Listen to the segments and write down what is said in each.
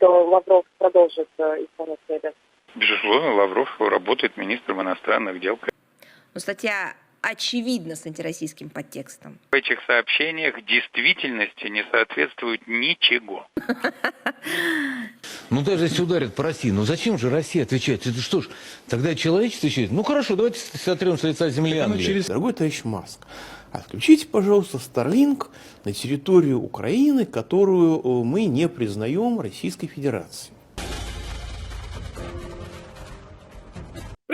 что Лавров продолжит э, исполнять обязанности? Безусловно, Лавров работает министром иностранных дел. Но статья очевидно с антироссийским подтекстом. В этих сообщениях действительности не соответствует ничего. Ну даже если ударят по России, ну зачем же Россия отвечать? Это что ж, тогда человечество отвечает. Ну хорошо, давайте сотрем с лица земли Англии. через... Дорогой товарищ Маск, отключите, пожалуйста, Starlink на территорию Украины, которую э, мы не признаем Российской Федерацией.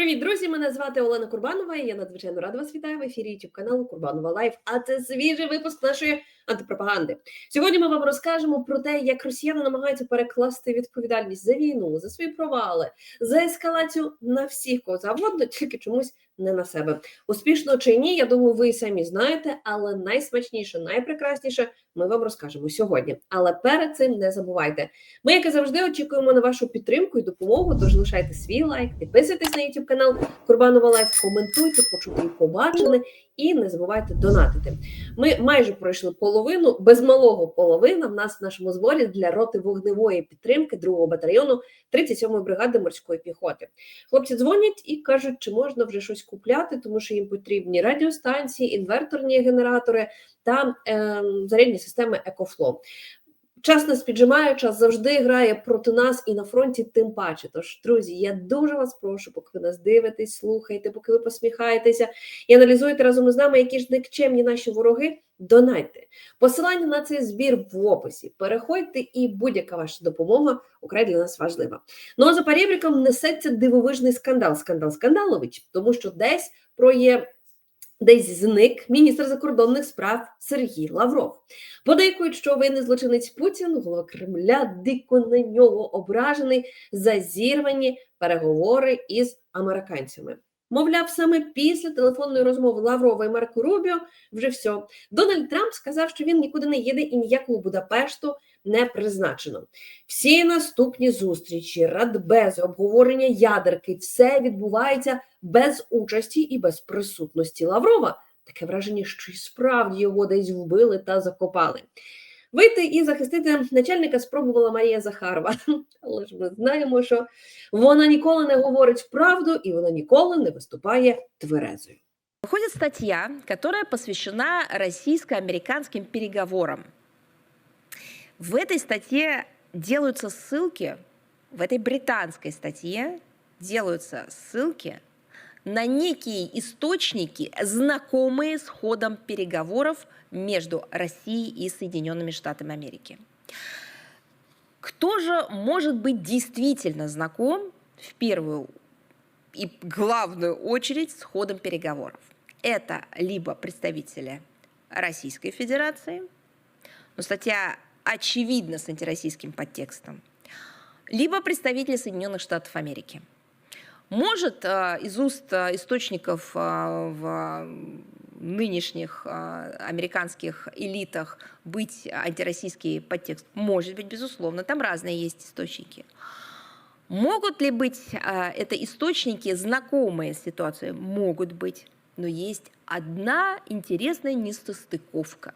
Привіт, друзі! Мене звати Олена Курбанова. і Я надзвичайно рада вас вітаю в ефірі YouTube каналу Курбанова Лайф. А це свіжий випуск нашої антипропаганди. Сьогодні ми вам розкажемо про те, як росіяни намагаються перекласти відповідальність за війну, за свої провали, за ескалацію на всіх кого завгодно, тільки чомусь не на себе. Успішно чи ні, я думаю, ви самі знаєте, але найсмачніше, найпрекрасніше ми вам розкажемо сьогодні. Але перед цим не забувайте. Ми, як і завжди, очікуємо на вашу підтримку і допомогу. Тож лишайте свій лайк, підписуйтесь на YouTube канал Курбанова Лайф, коментуйте, почути і побачили, і не забувайте донатити. Ми майже пройшли половину, без малого половина. В нас в нашому зборі для роти вогневої підтримки 2-го батальйону 37-ї бригади морської піхоти. Хлопці дзвонять і кажуть, чи можна вже щось купляти, тому що їм потрібні радіостанції, інверторні генератори та е, зарядні системи EcoFlow. Час нас піджимає, час завжди грає проти нас і на фронті тим паче. Тож, друзі, я дуже вас прошу, поки ви нас дивитесь, слухаєте, поки ви посміхаєтеся і аналізуєте разом із нами, які ж никчемні наші вороги. Донайте посилання на цей збір в описі. Переходьте, і будь-яка ваша допомога украй для нас важлива. Ну а за перебріком несеться дивовижний скандал. Скандал скандалович, тому що десь про є. Десь зник міністр закордонних справ Сергій Лавров. Подейкують, що винний злочинець Путін, голова Кремля, дико на нього ображений за зірвані переговори із американцями. Мовляв, саме після телефонної розмови Лаврова і Марко Рубіо вже все. Дональд Трамп сказав, що він нікуди не їде і ніякого Будапешту не призначено. Всі наступні зустрічі, радбези, обговорення ядерки, все відбувається без участі і без присутності Лаврова. Таке враження, що і справді його десь вбили та закопали. Вийти і захистити начальника спробувала Марія Захарова, але ж ми знаємо, що вона ніколи не говорить правду і вона ніколи не виступає тверезою. Выходит статья, которая посвящена российско-американским переговорам. В этой статье делаются ссылки, в этой британской статье делаются ссылки на некие источники, знакомые с ходом переговоров между Россией и Соединенными Штатами Америки. Кто же может быть действительно знаком в первую и главную очередь с ходом переговоров? Это либо представители Российской Федерации, но статья очевидно с антироссийским подтекстом, либо представители Соединенных Штатов Америки. Может э, из уст э, источников э, в нынешних американских элитах быть антироссийский подтекст? Может быть, безусловно, там разные есть источники. Могут ли быть это источники, знакомые с ситуацией? Могут быть. Но есть одна интересная несостыковка.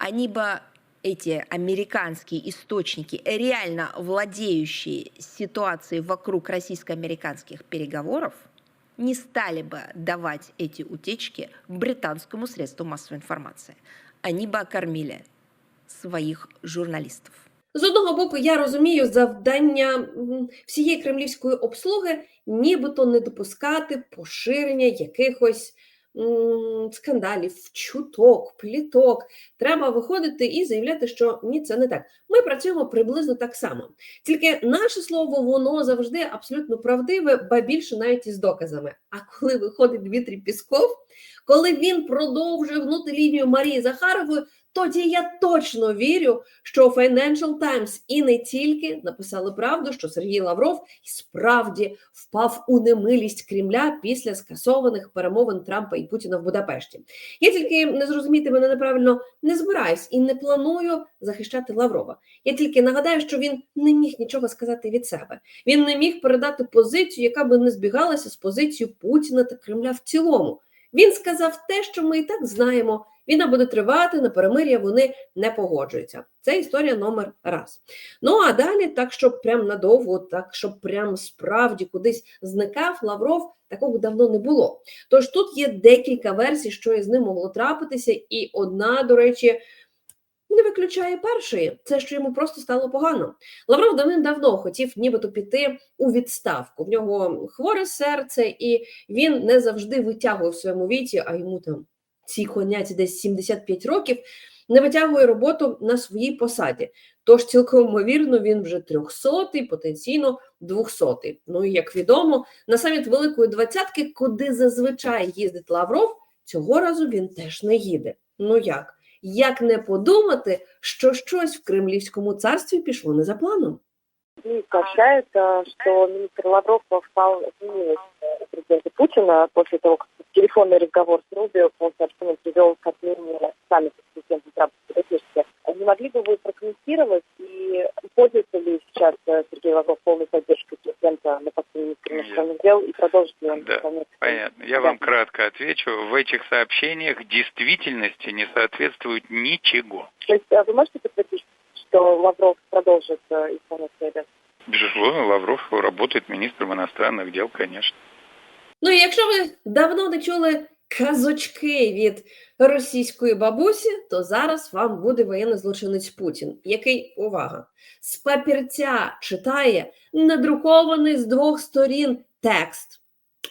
Они бы эти американские источники, реально владеющие ситуацией вокруг российско-американских переговоров, не стали бы давать эти утечки британскому средству массовой информации. Они бы окормили своїх журналістів. З одного боку, я розумію завдання м, всієї кремлівської обслуги, нібито не допускати поширення якихось м, скандалів, чуток, пліток. Треба виходити і заявляти, що ні, це не так. Ми працюємо приблизно так само. Тільки наше слово, воно завжди абсолютно правдиве, ба більше навіть із доказами. А коли виходить Дмитрій Пісков, коли він продовжує гнути лінію Марії Захарової, тоді я точно вірю, що Financial Times і не тільки написали правду, що Сергій Лавров справді впав у немилість Кремля після скасованих перемовин Трампа і Путіна в Будапешті. Я тільки не зрозуміти мене неправильно не збираюсь і не планую захищати Лаврова. Я тільки нагадаю, що він не міг нічого сказати від себе. Він не міг передати позицію, яка би не збігалася з позицією Путіна та Кремля в цілому. Він сказав те, що ми і так знаємо. Війна буде тривати, на перемир'я вони не погоджуються. Це історія номер раз. Ну а далі, так щоб прям надовго, так щоб прям справді кудись зникав Лавров, такого давно не було. Тож тут є декілька версій, що із ним могло трапитися, і одна, до речі, не виключає першої. Це що йому просто стало погано. Лавров давним-давно хотів нібито піти у відставку. В нього хворе серце, і він не завжди витягує в своєму віці, а йому там цій коняці десь 75 років, не витягує роботу на своїй посаді. Тож цілком ймовірно, він вже трьохсотий, потенційно двохсотий. Ну і як відомо, на саміт Великої двадцятки, куди зазвичай їздить Лавров, цього разу він теж не їде. Ну як? Як не подумати, що щось в Кремлівському царстві пішло не за планом? И сообщает, э, что министр Лавров встал милость э, президента Путина после того, как телефонный разговор с Рубио по сообщению привел к отмене саммита с президентом Трампом в Будапеште. Не могли бы вы прокомментировать и пользуется ли сейчас э, Сергей Лавров полной поддержкой президента на посту министра иностранных дел и продолжит ли он Да, выполнять Понятно. Я Да. вам кратко отвечу. В этих сообщениях действительности не соответствует ничего. То есть э, вы можете подтвердить, что Лавров продолжит э, исполнять свои обязанности? Безусловно, Лавров работает министром иностранных дел, конечно. Ну якщо ви давно не чули казочки від російської бабусі, то зараз вам буде воєнний злочинець Путін, який увага з папірця читає надрукований з двох сторін текст.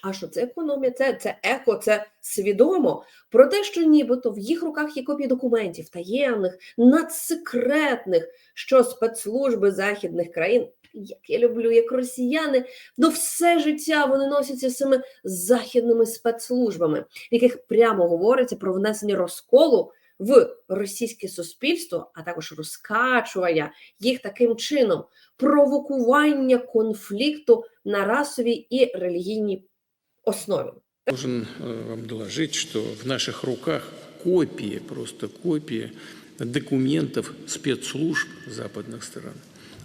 А що це економія? Це, це еко, це свідомо про те, що нібито в їх руках є копії документів таємних, надсекретних, що спецслужби західних країн, як я люблю, як росіяни, ну все життя вони носяться з цими західними спецслужбами, в яких прямо говориться про внесення розколу в російське суспільство, а також розкачування їх таким чином, провокування конфлікту на расовій і релігійній основі. Должен э, вам доложить, что в наших руках копии, просто копии документов спецслужб западных стран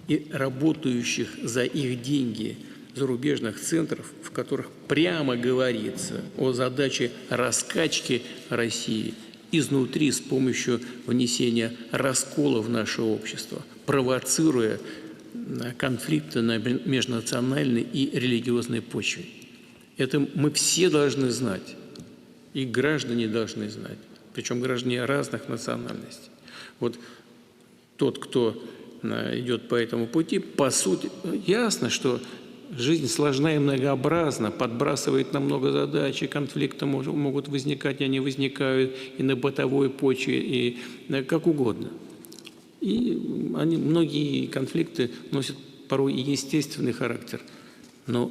и работающих за их деньги зарубежных центров, в которых прямо говорится о задаче раскачки России изнутри с помощью внесения раскола в наше общество, провоцируя конфликты на межнациональной и религиозной почве. Это мы все должны знать, и граждане должны знать, причем граждане разных национальностей. Вот тот, кто э, идет по этому пути, по сути, ясно, что жизнь сложна и многообразна, подбрасывает на много задач, и конфликты могут возникать, и они возникают и на бытовой почве, и э, как угодно. И они, многие конфликты носят порой и естественный характер. Но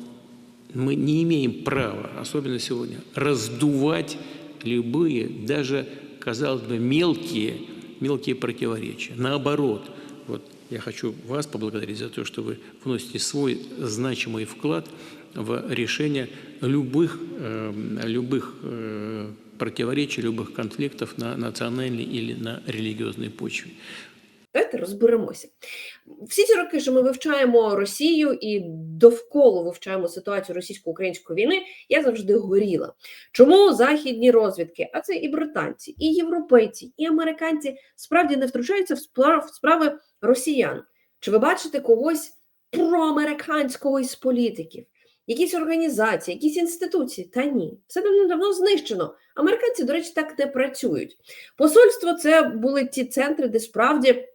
мы не имеем права, особенно сегодня, раздувать любые, даже, казалось бы, мелкие, мелкие противоречия. Наоборот, вот я хочу вас поблагодарить за то, что вы вносите свой значимый вклад в решение любых, э, любых э, противоречий, любых конфликтов на национальной или на религиозной почве. Давайте розберемося. Всі ці роки, що ми вивчаємо Росію і довкола вивчаємо ситуацію російсько-української війни, я завжди горіла. Чому західні розвідки, а це і британці, і європейці, і американці справді не втручаються в справи росіян? Чи ви бачите когось проамериканського із політиків? Якісь організації, якісь інституції? Та ні, все давно давно знищено. Американці, до речі, так не працюють. Посольство це були ті центри, де справді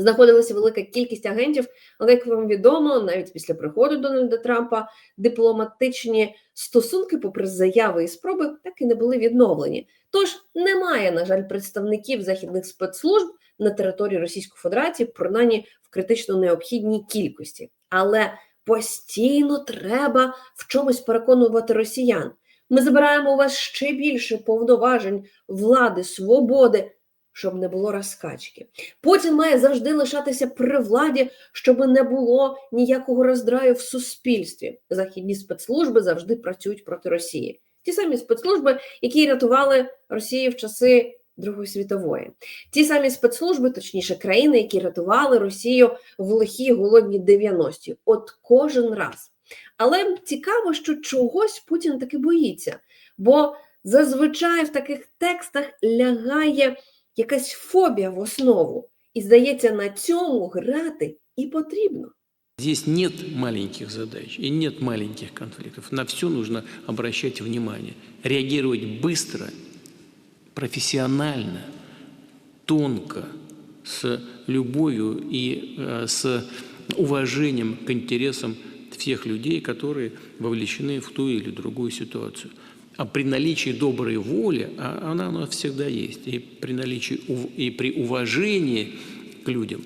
знаходилася велика кількість агентів, але як вам відомо, навіть після приходу Дональда Трампа дипломатичні стосунки, попри заяви і спроби, так і не були відновлені. Тож немає, на жаль, представників західних спецслужб на території Російської Федерації, принаймні в критично необхідній кількості. Але постійно треба в чомусь переконувати росіян. Ми забираємо у вас ще більше повноважень, влади, свободи, щоб не було розкачки. Путін має завжди лишатися при владі, щоб не було ніякого роздраю в суспільстві. Західні спецслужби завжди працюють проти Росії. Ті самі спецслужби, які рятували Росію в часи Другої світової, ті самі спецслужби, точніше, країни, які рятували Росію в лихі голодні 90-ті. От кожен раз. Але цікаво, що чогось Путін таки боїться, бо зазвичай в таких текстах лягає якась фобія в основу. І здається, на цьому грати і потрібно. Здесь нет маленьких задач и нет маленьких конфликтов. На все нужно обращать внимание, реагировать быстро, профессионально, тонко, с любовью и э, с уважением к интересам всех людей, которые вовлечены в ту или другую ситуацию. А при наличии доброй воли, а она у нас всегда есть, и при наличии ув- и при уважении к людям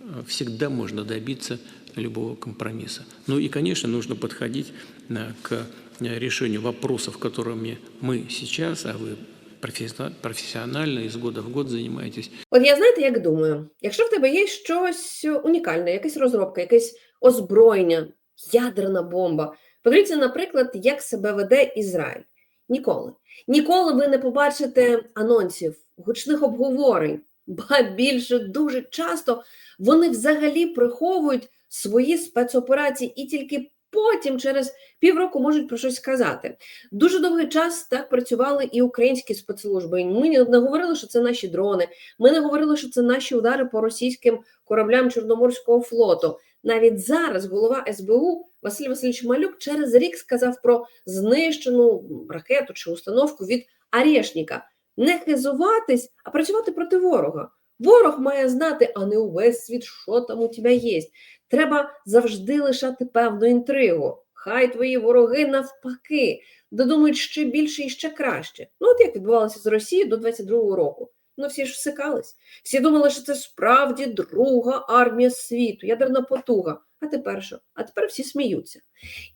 э, всегда можно добиться любого компромисса. Ну и, конечно, нужно подходить э, к э, решению вопросов, которыми мы сейчас, а вы профессиона- профессионально из года в год занимаетесь, От я знаєте, як думаю, якщо в тебе є щось унікальне, якась розробка, якесь озброєння, ядерна бомба, подивіться, наприклад, як себе веде Ізраїль. Ніколи. Ніколи ви не побачите анонсів, гучних обговорень, ба більше дуже часто вони взагалі приховують свої спецоперації і тільки потім, через півроку, можуть про щось сказати. Дуже довгий час так працювали і українські спецслужби. Ми не говорили, що це наші дрони. Ми не говорили, що це наші удари по російським кораблям Чорноморського флоту. Навіть зараз голова СБУ Василь Васильович Малюк через рік сказав про знищену ракету чи установку від Арешніка. Не хизуватись, а працювати проти ворога. Ворог має знати, а не увесь світ, що там у тебе є. Треба завжди лишати певну інтригу. Хай твої вороги навпаки додумають ще більше і ще краще. Ну, от як відбувалося з Росією до 22-го року. Ну, всі ж всикались. Всі думали, що це справді друга армія світу, ядерна потуга А тепер що? А тепер всі сміються.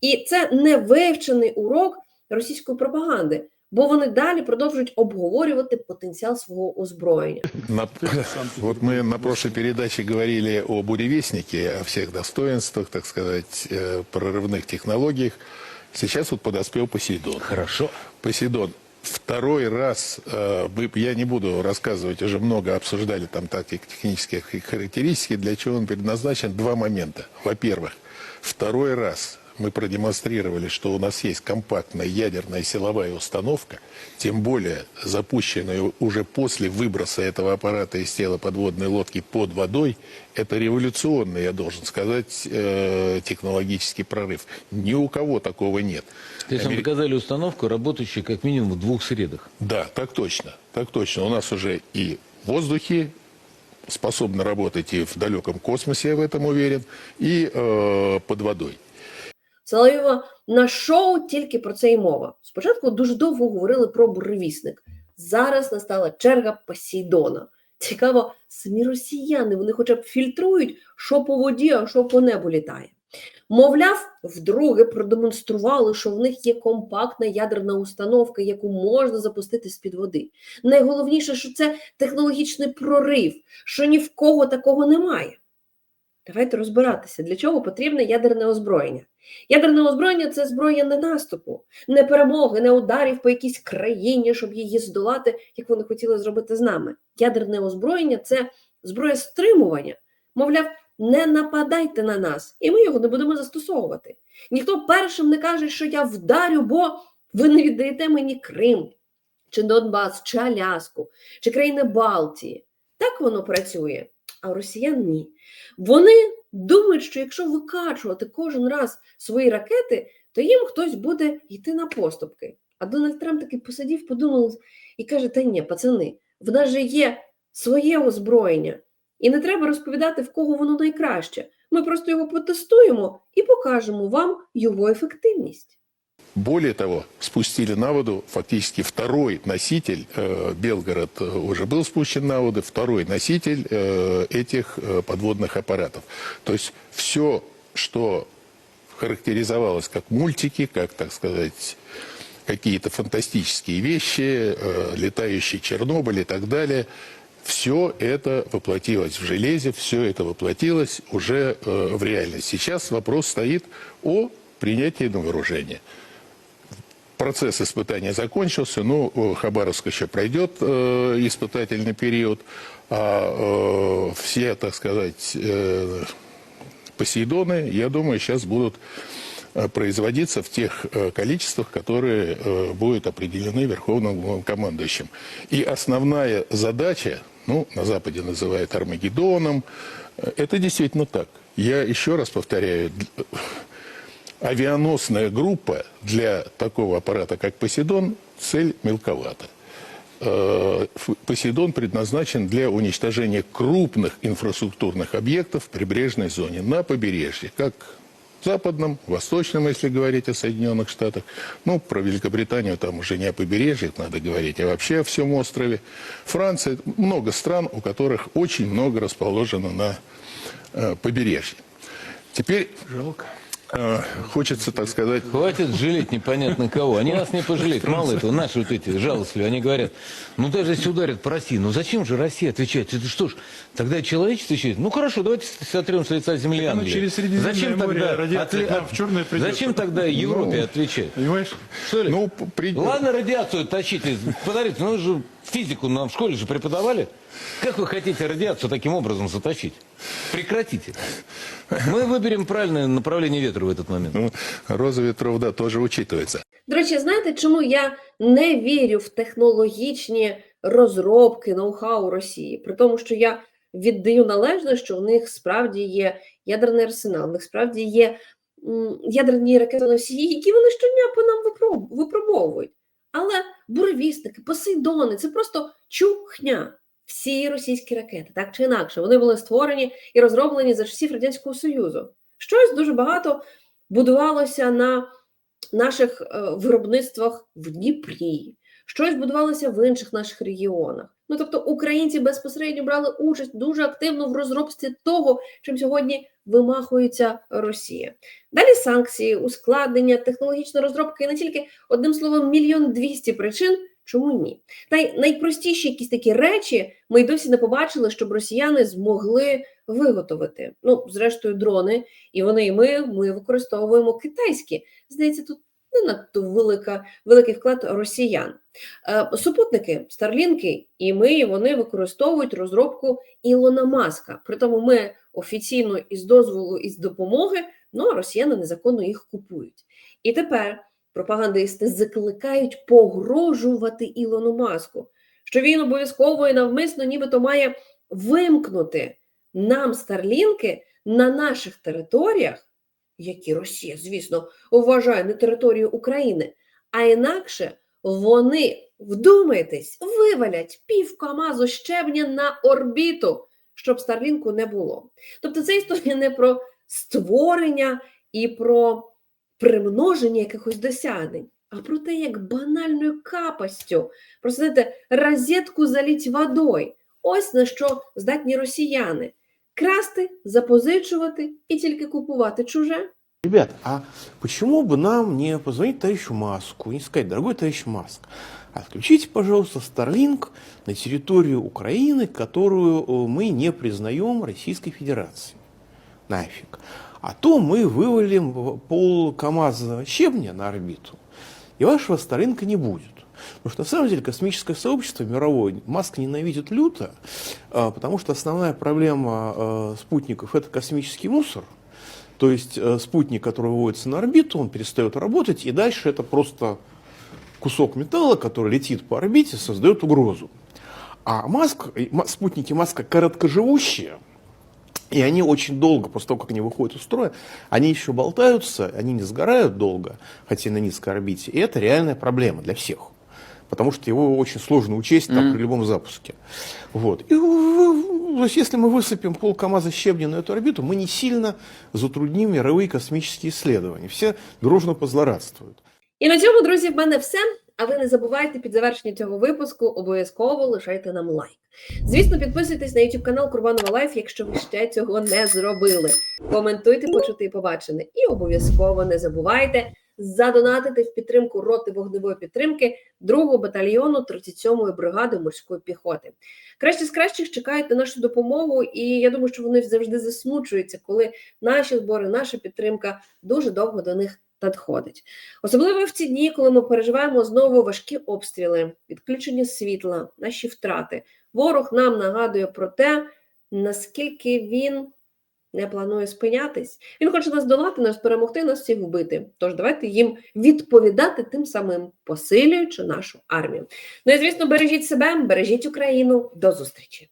І це не вивчений урок російської пропаганди, бо вони далі продовжують обговорювати потенціал свого озброєння. На- вот мы на прошлой передаче говорили о буревестнике, о всех достоинствах, так сказать, э, прорывных технологиях. Сейчас вот подоспел Посейдон. Хорошо. Посейдон. Второй раз, э, вы- я не буду рассказывать, уже много обсуждали там тактико-технические х- характеристики, для чего он предназначен. Два момента. Во-первых, второй раз мы продемонстрировали, что у нас есть компактная ядерная силовая установка, тем более запущенная уже после выброса этого аппарата из тела подводной лодки под водой. Это революционный, я должен сказать, э, технологический прорыв. Ни у кого такого нет. То есть нам Амери- показали установку, работающую как минимум в двух средах. Да, так точно, так точно. У нас уже и в воздухе способны работать и в далеком космосе, я в этом уверен, и э, под водой. Соловйова на шоу тільки про це й мова. Спочатку дуже довго говорили про буревісник. Зараз настала черга Посейдона. Цікаво, самі росіяни вони хоча б фільтрують, що по воді, а що по небу літає. Мовляв, вдруге продемонстрували, що в них є компактна ядерна установка, яку можна запустити з-під води. Найголовніше, що це технологічний прорив, що ні в кого такого немає. Давайте розбиратися, для чого потрібне ядерне озброєння. Ядерне озброєння це зброя не наступу, не перемоги, не ударів по якійсь країні, щоб її здолати, як вони хотіли зробити з нами. Ядерне озброєння це зброя стримування. Мовляв, не нападайте на нас, і ми його не будемо застосовувати. Ніхто першим не каже, що я вдарю, бо ви не віддаєте мені Крим, чи Донбас, чи Аляску, чи країни Балтії. Так воно працює. А росіян ні. Вони думають, що якщо викачувати кожен раз свої ракети, то їм хтось буде йти на поступки. А Дональд Трамп таки посидів, подумав і каже: Та ні, пацани, в нас же є своє озброєння, і не треба розповідати, в кого воно найкраще. Ми просто його потестуємо і покажемо вам його ефективність. Более того, спустили на воду фактически второй носитель, э, Белгород э, уже был спущен на воду, второй носитель э, этих э, подводных аппаратов. То есть все, что характеризовалось как мультики, как, так сказать, какие-то фантастические вещи, э, летающий Чернобыль и так далее, все это воплотилось в железе, все это воплотилось уже э, в реальность. Сейчас вопрос стоит о принятии на вооружение. Процесс испытания закончился, ну, э, Хабаровск еще пройдет э, испытательный период, а э, все, так сказать, э, Посейдоны, я думаю, сейчас будут э, производиться в тех э, количествах, которые будут определены Верховным главнокомандующим. И основная задача, ну, на Западе называют Армагеддоном, это действительно так. Я еще раз повторяю, авианосная группа для такого аппарата, как «Посейдон», цель мелковата. Э, «Посейдон» предназначен для уничтожения крупных инфраструктурных объектов в прибрежной зоне на побережье, как западном, восточном, если говорить о Соединенных Штатах. Ну, про Великобританию там уже не о побережье надо говорить, а вообще о всем острове. Франция, много стран, у которых очень много расположено на э, побережье. Теперь Жалко. э, хочется, так сказать, Хватит жалеть непонятно кого. Они нас не пожалеют. Мало этого, наши вот эти жалостливые, они говорят, ну даже если ударят по России, ну зачем же Россия отвечает? Это что ж, тогда человечество отвечает, ну хорошо, давайте сотрем с лица земли оно Англии. через Средиземное Зачем море тогда, радиация к нам в Черное придет. зачем тогда Европе отвечать? Понимаешь? Что ли? ну, п- при- Ладно, радиацию тащите. Подождите, ну вы же физику нам в школе же преподавали. Как вы хотите радиацию таким образом затащить? Прекратите. Мы выберем правильное направление ветра в этот момент. ну, роза ветров, да, тоже учитывается. До речі, знаєте, чому я не вірю в технологічні розробки, ноу-хау Росії? При тому, що я віддаю належне, що у них справді є ядерний арсенал, у них справді є м, ядерні ракетоносії, які вони щодня по нам випроб- випробовують. Але буревістики, посейдони це просто чухня. Всі російські ракети, так чи інакше, вони були створені і розроблені за часів Радянського Союзу. Щось дуже багато будувалося на наших е, виробництвах в Дніпрі, щось будувалося в інших наших регіонах. Ну тобто українці безпосередньо брали участь дуже активно в розробці того, чим сьогодні вимахується Росія. Далі санкції, ускладнення, технологічна розробка і не тільки одним словом мільйон двісті причин. Чому ні? Та й найпростіші якісь такі речі ми й досі не побачили, щоб росіяни змогли виготовити. Ну, зрештою, дрони, і вони, і ми, ми використовуємо китайські. Здається, тут не надто велика, великий вклад росіян. Е, супутники, старлінки, і ми, вони використовують розробку Ілона Маска. Притому ми офіційно із дозволу і з допомоги, ну а росіяни незаконно їх купують. І тепер пропагандисти закликають погрожувати Ілону Маску, що він обов'язково і навмисно нібито має вимкнути нам старлінки на наших територіях, які Росія, звісно, вважає не територією України, а інакше вони, вдумайтесь, вивалять пів Камазу щебня на орбіту, щоб Старлінку не було. Тобто це історія не про створення і про примноження якихось досягнень, а про те, як банальною капостю, просто знаєте, розетку заліть водою. Ось на що здатні росіяни красти, запозичувати і тільки купувати чуже. Ребят, а почему бы нам не позвонить товарищу Маску, не сказать, дорогой товарищ Маск, отключите, пожалуйста, Starlink на территорию Украины, которую э, мы не признаем Российской Федерацией. Нафиг. А то мы вывалим пол КАМАЗа щебня на орбиту, и вашего Старинка не будет. Потому что на самом деле космическое сообщество мировое Маск ненавидит люто, а, потому что основная проблема э, спутников это космический мусор. То есть э, спутник, который выводится на орбиту, он перестает работать, и дальше это просто кусок металла, который летит по орбите, создает угрозу. А Маск, спутники Маска короткоживущие, и они очень долго, после того, как они выходят из строя, они еще болтаются, они не сгорают долго, хотя и на низкой орбите. И это реальная проблема для всех. Потому что его очень сложно учесть там, при любом запуске. Вот. И, в- в- то есть, если мы высыпем пол КАМАЗа щебня на эту орбиту, мы не сильно затрудним мировые космические исследования. Все дружно позлорадствуют. І на цьому, друзі, в мене все. А ви не забувайте під завершення цього випуску обов'язково лишайте нам лайк. Звісно, підписуйтесь на YouTube канал Курбанова Лайф, якщо ви ще цього не зробили. Коментуйте, почути і побачене. І обов'язково не забувайте задонатити в підтримку роти вогневої підтримки 2-го батальйону 37-ї бригади морської піхоти. Краще з кращих чекають на нашу допомогу, і я думаю, що вони завжди засмучуються, коли наші збори, наша підтримка дуже довго до них надходить. Особливо в ці дні, коли ми переживаємо знову важкі обстріли, відключення світла, наші втрати. Ворог нам нагадує про те, наскільки він не планує спинятись. Він хоче нас долати, нас перемогти, нас всіх вбити. Тож давайте їм відповідати тим самим, посилюючи нашу армію. Ну і звісно, бережіть себе, бережіть Україну. До зустрічі.